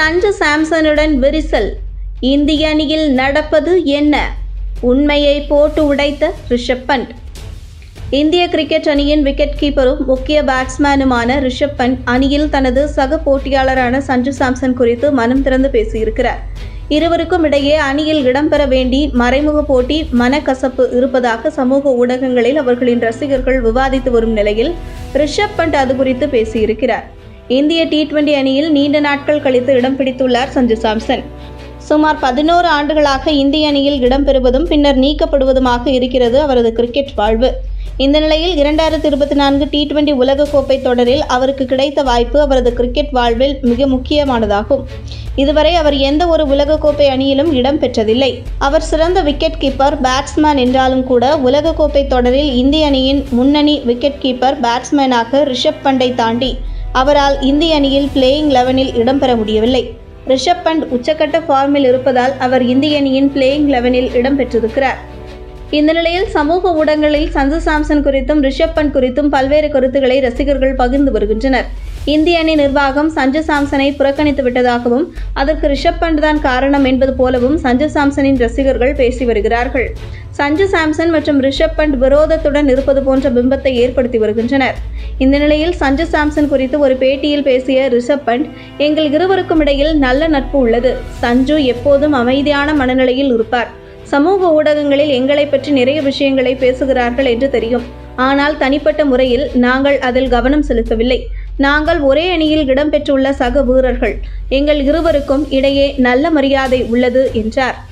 சஞ்சு சாம்சனுடன் விரிசல். இந்திய அணியில் நடப்பது என்ன? உண்மையை போட்டு உடைத்த ரிஷப் பண்ட் இந்திய கிரிக்கெட் அணியின் விக்கெட் கீப்பரும் முக்கிய பேட்ஸ்மேனுமான ரிஷப் பண்ட் அணியில் தனது சக போட்டியாளரான சஞ்சு சாம்சன் குறித்து மனம் திறந்து பேசியிருக்கிறார். இருவருக்கும் இடையே அணியில் இடம்பெற வேண்டி மறைமுக போட்டி மனக்கசப்பு இருப்பதாக சமூக ஊடகங்களில் அவர்களின் ரசிகர்கள் விவாதித்து வரும் நிலையில் ரிஷப் பண்ட் அது குறித்து பேசியிருக்கிறார். இந்திய டி டுவெண்டி அணியில் நீண்ட நாட்கள் கழித்து இடம் பிடித்துள்ளார் சஞ்சு சாம்சன். சுமார் பதினோரு ஆண்டுகளாக இந்திய அணியில் இடம்பெறுவதும் பின்னர் நீக்கப்படுவதுமாக இருக்கிறது அவரது கிரிக்கெட் வாழ்வு. இந்த நிலையில் இரண்டாயிரத்தி இருபத்தி நான்கு டி டுவெண்டி உலகக்கோப்பை தொடரில் அவருக்கு கிடைத்த வாய்ப்பு அவரது கிரிக்கெட் வாழ்வில் மிக முக்கியமானதாகும். இதுவரை அவர் எந்த ஒரு உலகக்கோப்பை அணியிலும் இடம்பெற்றதில்லை அவர் சிறந்த விக்கெட் கீப்பர் பேட்ஸ்மேன் என்றாலும் கூட உலகக்கோப்பை தொடரில் இந்திய அணியின் முன்னணி விக்கெட் கீப்பர் பேட்ஸ்மேனாக ரிஷப் பண்டை தாண்டி அவரால் இந்திய அணியில் பிளேயிங் லெவனில் இடம்பெற முடியவில்லை. ரிஷப் பண்ட் உச்சக்கட்ட ஃபார்மில் இருப்பதால் அவர் இந்திய அணியின் பிளேயிங் லெவனில் இடம்பெற்றிருக்கிறார் இந்த நிலையில் சமூக ஊடகங்களில் சஞ்சு சாம்சன் குறித்தும் ரிஷப் பண்ட் குறித்தும் பல்வேறு கருத்துக்களை ரசிகர்கள் பகிர்ந்து வருகின்றனர். இந்திய அணி நிர்வாகம் சஞ்சு சாம்சனை புறக்கணித்து விட்டதாகவும் அதற்கு ரிஷப் பண்ட் தான் காரணம் என்பது போலவும் சஞ்சு சாம்சனின் ரசிகர்கள் பேசி வருகிறார்கள். சஞ்சு சாம்சன் மற்றும் ரிஷப் பண்ட் விரோதத்துடன் இருப்பது போன்ற பிம்பத்தை ஏற்படுத்தி வருகின்றனர். இந்த நிலையில் சஞ்சு சாம்சன் குறித்து ஒரு பேட்டியில் பேசிய ரிஷப் பண்ட் எங்கள் இருவருக்கும் இடையில் நல்ல நட்பு உள்ளது. சஞ்சு எப்போதும் அமைதியான மனநிலையில் இருப்பார். சமூக ஊடகங்களில் எங்களை பற்றி நிறைய விஷயங்களை பேசுகிறார்கள் என்று தெரியும். ஆனால் தனிப்பட்ட முறையில் நாங்கள் அதில் கவனம் செலுத்தவில்லை. நாங்கள் ஒரே அணியில் இடம்பெற்றுள்ள சக வீரர்கள். எங்கள் இருவருக்கும் இடையே நல்ல மரியாதை உள்ளது என்றார்.